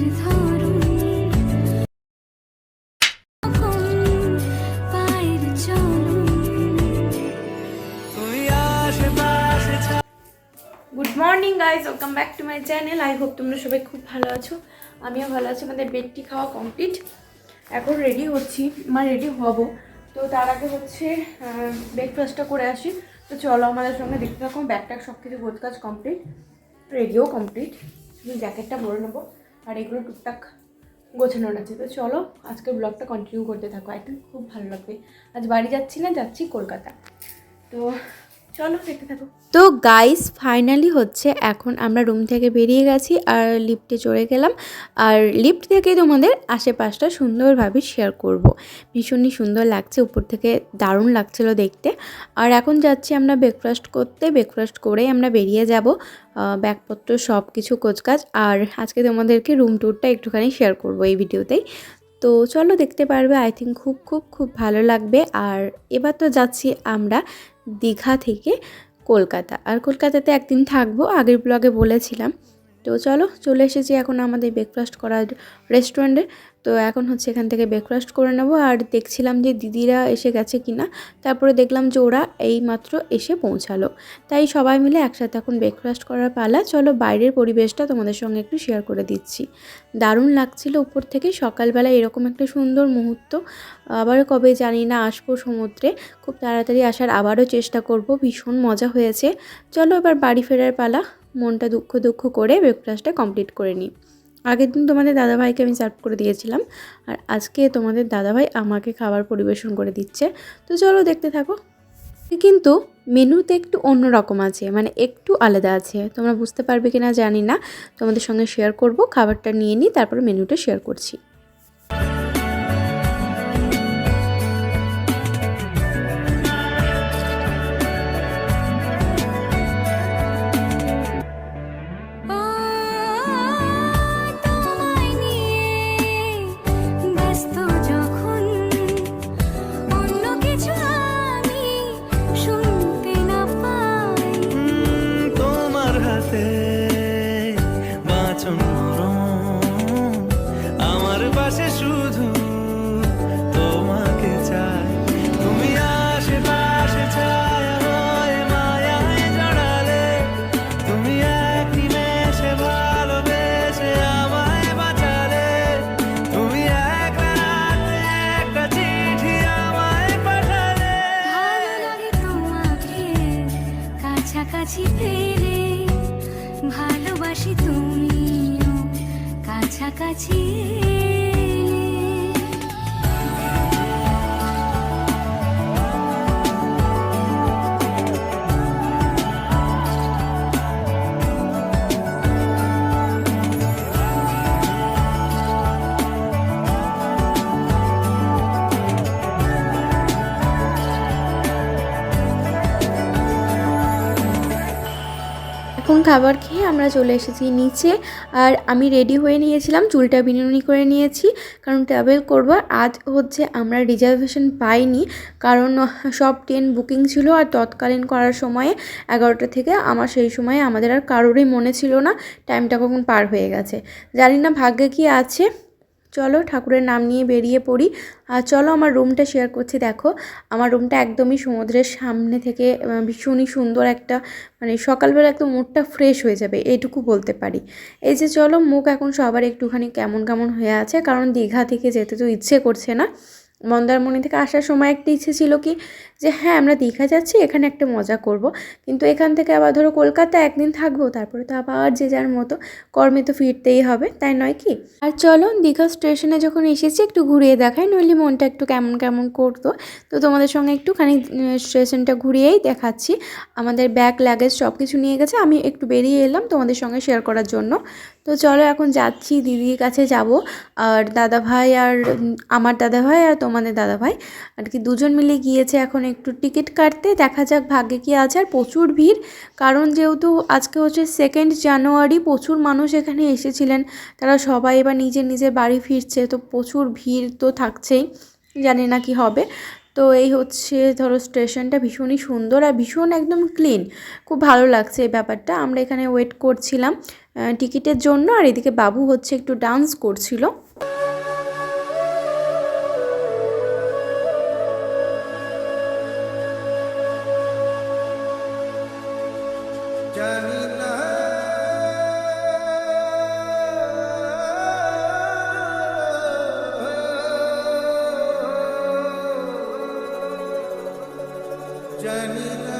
Good morning guys welcome back to my channel. I hope তোমরা সবাই খুব ভালো আছো। আমিও ভালো আছি, আমাদের বেডটি খাওয়া কমপ্লিট। এখন রেডি হচ্ছি, মা রেডি হব। তো তার আগে হচ্ছে ব্রেকফাস্টটা করে আসি। তো চলো আমাদের সঙ্গে দেখতে থাকুন ব্যাগ ট্যাগ সব কিছু গোজ কাজ কমপ্লিট রেডিও কমপ্লিট জ্যাকেটটা ভরে নেব। আর এগুলো টুকটাক গোছানোর আছে। তো চলো, আজকের ব্লগটা কন্টিনিউ করতে থাকো। আই থিঙ্ক খুব ভালো লাগবে। আজ বাড়ি যাচ্ছি না, যাচ্ছি কলকাতা। তো চলো, দেখতে থাকো। তো গাইস ফাইনালি হচ্ছে এখন আমরা রুম থেকে বেরিয়ে গেছি আর লিফটে চড়ে গেলাম। আর লিফট থেকে তোমাদের আশেপাশটা সুন্দরভাবে শেয়ার করব। ভীষণই সুন্দর লাগছে, উপর থেকে দারুণ লাগছিল দেখতে। আর এখন যাচ্ছি আমরা ব্রেকফাস্ট করতে। ব্রেকফাস্ট করেই আমরা বেরিয়ে যাব। ব্যাগপত্র সব কিছু কোচকাজ আর আজকে তোমাদেরকে রুম ট্যুরটা একটুখানি শেয়ার করব এই ভিডিওতেই তো চলো দেখতে পারবে আই থিঙ্ক খুব খুব খুব ভালো লাগবে। আর এবার তো যাচ্ছি আমরা দীঘা থেকে কলকাতা। আর কলকাতাতে একদিন থাকব, আগের ব্লগে বলেছিলাম। তো চলো চলে এসেছি এখন আমাদের ব্রেকফাস্ট করার রেস্টুরেন্টে তো এখন হচ্ছে এখান থেকে ব্রেকফাস্ট করে নেব। আর দেখছিলাম যে দিদিরা এসে গেছে কিনা, তারপরে দেখলাম যে ওরা এই মাত্র এসে পৌঁছালো। তাই সবাই মিলে একসাথে এখন ব্রেকফাস্ট করার পালা। চলো বাইরের পরিবেশটা তোমাদের সঙ্গে একটু শেয়ার করে দিচ্ছি। দারুণ লাগছিল উপর থেকে। সকালবেলা এরকম একটা সুন্দর মুহূর্ত। আবার কবে জানি না, আসব সমুদ্রে। খুব তাড়াতাড়ি আসার আবারও চেষ্টা করব। ভীষণ মজা হয়েছে। চলো এবার বাড়ি ফেরার পালা। মনটা দুঃখ দুঃখ করে ব্রেকফাস্টটা কমপ্লিট করে নিই। আগের দিন তোমাদের দাদাভাইকে আমি সার্ভ করে দিয়েছিলাম। আর আজকে তোমাদের দাদাভাই আমাকে খাবার পরিবেশন করে দিচ্ছে। তো চলো দেখতে থাকো। কিন্তু মেনুতে একটু অন্য রকম আছে মানে একটু আলাদা আছে। তোমরা বুঝতে পারবে কি না জানি না। তোমাদের সঙ্গে শেয়ার করব, খাবারটা নিয়ে নিই, তারপরে মেনুটা শেয়ার করছি। আমার এখন খাবার খেয়ে আমরা চলে এসেছি নিচে। আর আমি রেডি হয়ে নিয়েছিলাম, চুলটা বিনুনি করে নিয়েছি। কারণ ট্রাভেল করব, আজ হচ্ছে আমরা রিজার্ভেশন পাইনি। কারণ সব ট্রেন বুকিং ছিল আর তৎকালীন করার সময়ে এগারোটা থেকে আমার সেই সময়ে আমাদের আর কারোরই মনে ছিল না টাইমটা কখন পার হয়ে গেছে। জানি না ভাগ্যে কি আছে। চলো ঠাকুরের নাম নিয়ে বেরিয়ে পড়ি। আর চলো আমার রুমটা শেয়ার করছি। দেখো, আমার রুমটা একদমই সমুদ্রের সামনে থেকে ভীষণই সুন্দর একটা মানে সকালবেলা একদম মুডটা ফ্রেশ হয়ে যাবে, এইটুকু বলতে পারি। এই যে চলো, মুখ এখন সবার একটুখানি কেমন কেমন হয়ে আছে, কারণ দীঘা থেকে যেতে তো ইচ্ছে করছে না। মন্দারমণি থেকে আসার সময় একটা ইচ্ছে ছিল কি, যে হ্যাঁ আমরা দীঘা যাচ্ছি, এখানে একটা মজা করব। কিন্তু এখান থেকে আবার ধরো কলকাতা একদিন থাকব, তারপরে তো আবার যে যার মতো কর্মে তো ফিরতেই হবে, তাই নয় কি? আর চলো দীঘা স্টেশনে যখন এসেছি, একটু ঘুরিয়ে দেখাই, নইলে মনটা একটু কেমন কেমন করতো। তো তোমাদের সঙ্গে একটুখানি স্টেশনটা ঘুরিয়েই দেখাচ্ছি। আমাদের ব্যাগ, লাগেজ সব কিছু নিয়ে গেছে, আমি একটু বেরিয়ে এলাম তোমাদের সঙ্গে শেয়ার করার জন্য। তো চলো এখন যাচ্ছি দিদির কাছে যাব। আর দাদা ভাই আর আমার দাদা ভাই আর তোমাদের দাদা ভাই আর কি দুজন মিলে গিয়েছে এখন একটু টিকিট কাটতে। দেখা যাক ভাগ্যে কি আছে। আর প্রচুর ভিড়। কারণ যেহেতু আজকে হচ্ছে সেকেন্ড জানুয়ারি প্রচুর মানুষ এখানে এসেছিলেন। তারা সবাই এবার নিজের নিজের বাড়ি ফিরছে। তো প্রচুর ভিড় তো থাকছেই। জানি না কি হবে। তো এই হচ্ছে ধরো স্টেশনটা ভীষণই সুন্দর আর ভীষণ একদম ক্লিন খুব ভালো লাগছে এই ব্যাপারটা। আমরা এখানে ওয়েট করছিলাম। টিকিটের জন্য আর এদিকে বাবু হচ্ছে একটু ডান্স করছিল। জানি না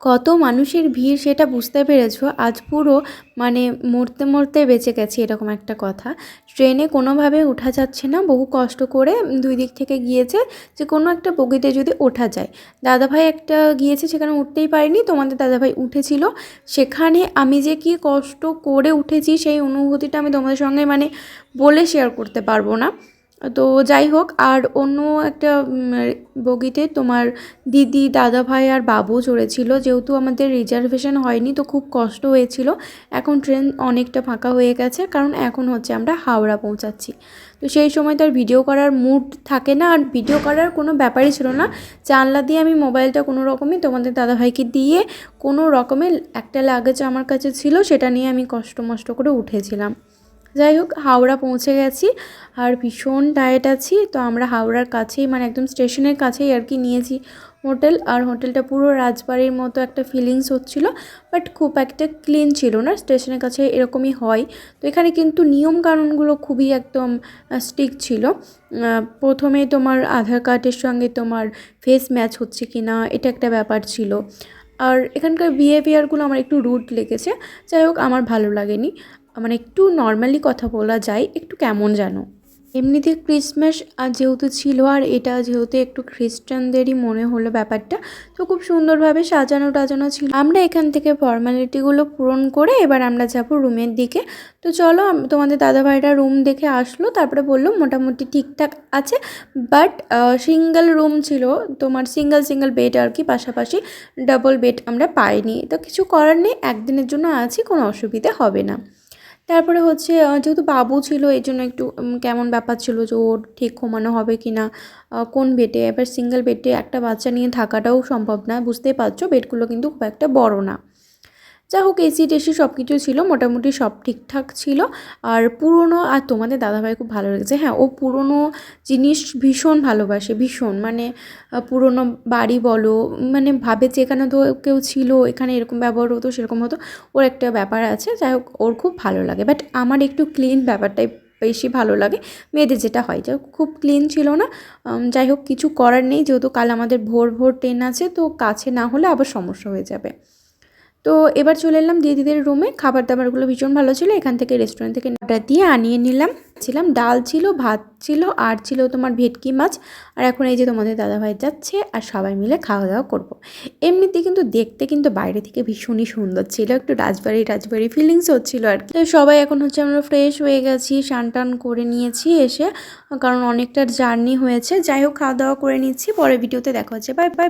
কত মানুষের ভিড় সেটা বুঝতে পেরেছ? আজ পুরো মানে মরতে মরতে বেঁচে গেছি এরকম একটা কথা। ট্রেনে কোনোভাবে ওঠা যাচ্ছে না, বহু কষ্ট করে দুই দিক থেকে গিয়েছে যে কোনো একটা বগিতে যদি ওঠা যায়। দাদাভাই একটা গিয়েছে সেখানে উঠতেই পারিনি, তোমাদের দাদাভাই উঠেছিল। সেখানে আমি যে কি কষ্ট করে উঠেছি সেই অনুভূতিটা আমি তোমাদের সঙ্গে মানে বলে শেয়ার করতে পারব না। তো যাই হোক, আর অন্য একটা বগিতে তোমার দিদি, দাদা ভাই আর বাবু চড়েছিল। যেহেতু আমাদের রিজার্ভেশন হয়নি, তো খুব কষ্ট হয়েছিল। এখন ট্রেন অনেকটা ফাঁকা হয়ে গেছে, কারণ এখন হচ্ছে আমরা হাওড়া পৌঁছাচ্ছি। তো সেই সময় তো আর ভিডিও করার মুড থাকে না, আর ভিডিও করার কোনো ব্যাপারই ছিল না। জানলা দিয়ে আমি মোবাইলটা কোনো রকমে তোমাদের দাদাভাইকে দিয়ে কোনো রকমের একটা লাগেজ আমার কাছে ছিল, সেটা নিয়ে আমি কষ্ট মষ্ট করে উঠেছিলাম। যাই হোক, হাওড়া পৌঁছে গেছি। আর ভীষণ ডায়েট আছি, তো আমরা হাওড়ার কাছেই মানে একদম স্টেশনের কাছেই আর কি নিয়েছি হোটেল। আর হোটেলটা পুরো রাজবাড়ির মতো একটা ফিলিংস হচ্ছিল বাট খুব একটা ক্লিন ছিল না, স্টেশনের কাছে এরকমই হয়। তো এখানে কিন্তু নিয়ম কানুনগুলো খুবই একদম স্টিক ছিল। প্রথমে তোমার আধার কার্ডের সঙ্গে তোমার ফেস ম্যাচ হচ্ছে কি না এটা একটা ব্যাপার ছিল। আর এখানকার বিহেভিয়ারগুলো আমার একটু রুট লেগেছে, যাই হোক, আমার ভালো লাগেনি। মানে একটু নর্মালি কথা বলা যায়, একটু কেমন যেন এমনিতে ক্রিসমাস আর যেহেতু ছিল আর এটা যেহেতু একটু খ্রিস্টানদেরই মনে হলো ব্যাপারটা, তো খুব সুন্দরভাবে সাজানো টাজানো ছিল। আমরা এখান থেকে ফর্মালিটিগুলো পূরণ করে এবার আমরা যাব রুমের দিকে। তো চলো তোমাদের দাদাভাইরা রুম দেখে আসলো, তারপরে বলল মোটামুটি ঠিকঠাক আছে বাট সিঙ্গেল রুম ছিল, তোমার সিঙ্গেল সিঙ্গেল বেড আর কি, পাশাপাশি ডাবল বেড আমরা পাইনি। তো কিছু করার নেই, একদিনের জন্য আছি, কোনো অসুবিধা হবে না। তারপরে হচ্ছে যেহেতু বাবু ছিল এই জন্য একটু কেমন ব্যাপার ছিল যে ওর ঠিক ঘুমানো হবে কি না কোন বেডে, এবার সিঙ্গেল বেডে একটা বাচ্চা নিয়ে থাকাটাও সম্ভব না, বুঝতেই পারছ, বেডগুলো কিন্তু খুব একটা বড় না। যা হোক এসি টেসি সব কিছু ছিল, মোটামুটি সব ঠিকঠাক ছিল। আর পুরনো, আর তোমাদের দাদাভাই খুব ভালো লেগেছে। হ্যাঁ ও পুরনো জিনিস ভীষণ ভালোবাসে, ভীষণ। মানে পুরনো বাড়ি বলো মানে ভাবে যে এখানে তো কেউ ছিল, এখানে এরকম ব্যবহার হতো, সেরকম হতো, ওর একটা ব্যাপার আছে। যাই হোক, ওর খুব ভালো লাগে। বাট আমার একটু ক্লিন ব্যাপারটাই বেশি ভালো লাগে, মেয়েদের যেটা হয়। যাই খুব ক্লিন ছিল না। যাই হোক, কিছু করার নেই, যেহেতু কাল আমাদের ভোর ভোর ট্রেন আছে, তো কাছে না হলে আবার সমস্যা হয়ে যাবে। তো এবার চলে এলাম দিদিদের রুমে খাবার দাবারগুলো ভীষণ ভালো ছিল। এখান থেকে রেস্টুরেন্ট থেকে অর্ডার দিয়ে আনিয়ে নিলাম। ছিলাম, ডাল ছিল, ভাত ছিল, আর ছিল তোমার ভেটকি মাছ। আর এখন এই যে তোমাদের দাদাভাই যাচ্ছে আর সবাই মিলে খাওয়া দাওয়া করব। এমনিতে কিন্তু দেখতে কিন্তু বাইরে থেকে ভীষণই সুন্দর ছিল। একটু রাজবাড়ি রাজবাড়ি ফিলিংস হচ্ছিল আর কি। তো সবাই এখন হচ্ছে আমরা ফ্রেশ হয়ে গেছি স্নান টান করে নিয়েছি এসে। কারণ অনেকটা জার্নি হয়েছে। যাই হোক খাওয়া দাওয়া করে নিচ্ছি। পরে ভিডিওতে দেখা হচ্ছে। Bye bye